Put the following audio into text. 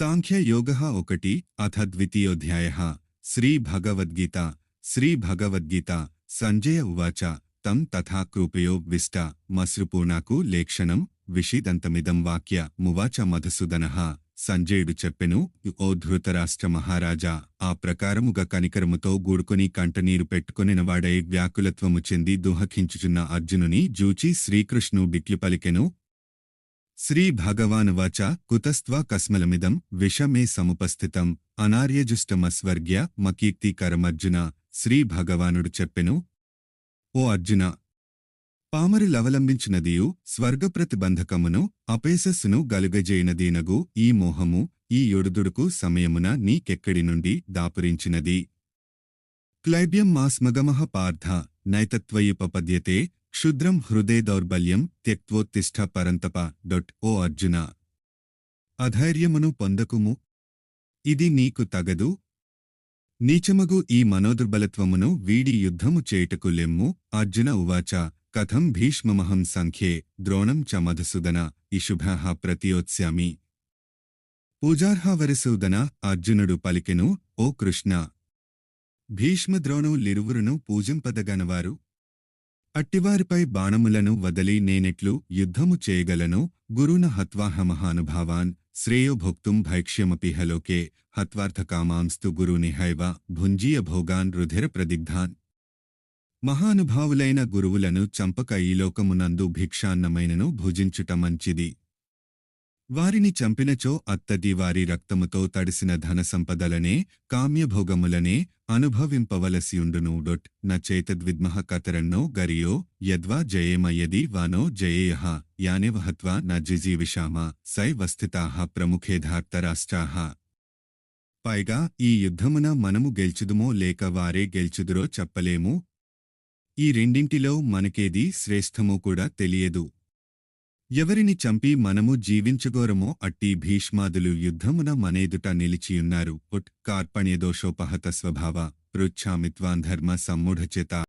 సాంఖ్యయోగ ఒకటి అథ ద్వితీయోధ్యాయ. శ్రీభగవద్గీత శ్రీభగవద్గీత సంజయ ఉవాచ తం తథా కృపయో విష్ట మసృపూర్ణాకు లేక్షణం విషిదంతమిదం వాక్య మువాచ మధుసూదన. సంజయుడు చెప్పెను ఓ ధృతరాష్ట్ర మహారాజా ఆ ప్రకారముగా కనికరముతో గూడుకొని కంటనీరు పెట్టుకొనినవాడై వ్యాకులత్వము చెంది దుహకించుచున్న అర్జునుని జూచి శ్రీకృష్ణు బిక్లి పలికెను శ్రీ భగవానువాచ కుతస్త్వ కస్మలమిదం విషమే సముపస్థితం అనార్యజుష్టమస్వర్గ్య మకీర్తికరమర్జున శ్రీ భగవానుడు చెప్పెను. ఓ అర్జున! పామరులవలంబించినదియు స్వర్గప్రతిబంధకమును అపేసస్సును గలుగజేయనదీనగు ఈ మోహము ఈ యొడుదుడుకు సమయమున నీకెక్కడి నుండి దాపురించినది? క్లైబ్యం మాస్మగమః పార్థ నైతత్వయుపపద్యతే క్షుద్రం హృదే దౌర్బల్యం త్యక్వోత్తిష్ట పరంతప డొట్ ఓ అర్జున. అధైర్యమును పొందకుము? ఇది నీకు తగదు. నీచమగు ఈ మనోదుర్బలత్వమును వీడి యుద్ధము చేయుటకు లెమ్ము అర్జున ఉవాచ. కథం భీష్మమహం సంఖ్యే ద్రోణం చ మధుసూదన ఇషుభః ప్రతియోత్స్యామి. పూజార్హవరసూదన అర్జునుడు పలికెను ఓ కృష్ణ. భీష్మద్రోణులిరువురును పూజింపదగనవారు అట్టివారిపై బాణములను వదలి నేనెట్లు యుద్ధము చేయగలను. గురున హత్వాహ మహానుభావాన్ భైక్ష్యమపిహలోకే హత్వార్థకామాంస్తు గురునిహైవ భుంజీయ భోగాన్ రుధిర ప్రదిగ్ధాన్ మహానుభావులైన గురువులను చంపక ఈ లోకమునందు భిక్షాన్నమైనను భుజించుట మంచిది. వారిని చంపినచో అత్తది వారి రక్తముతో తడిసిన ధన సంపదలనే కామ్యభోగములనే అనుభవింపవలసియుండును. డొట్ న చేతద్విద్మః కతరన్నో గరియో యద్వా జయేమ యది వానో జయేయః యానేవహత్వా న జిజీవిషామ సై వస్థితాః ప్రముఖేధార్తరాష్ట్రాః పైగా ఈ యుద్ధమున మనము గెల్చుదుమో లేక వారే గెల్చుదురో చెప్పలేము. ఈ రెండింటిలో మనకేది శ్రేష్టమో కూడా తెలియదు. ఎవరిని చంపి మనము జీవించగోరమో అట్టి భీష్మాదులు యుద్ధమున మనేదుట నిలిచియున్నారు. ఉట్ కార్పణ్యదోషోపహత స్వభావ పృచ్ఛామిత్వాన్ ధర్మ సమ్మూఢచేత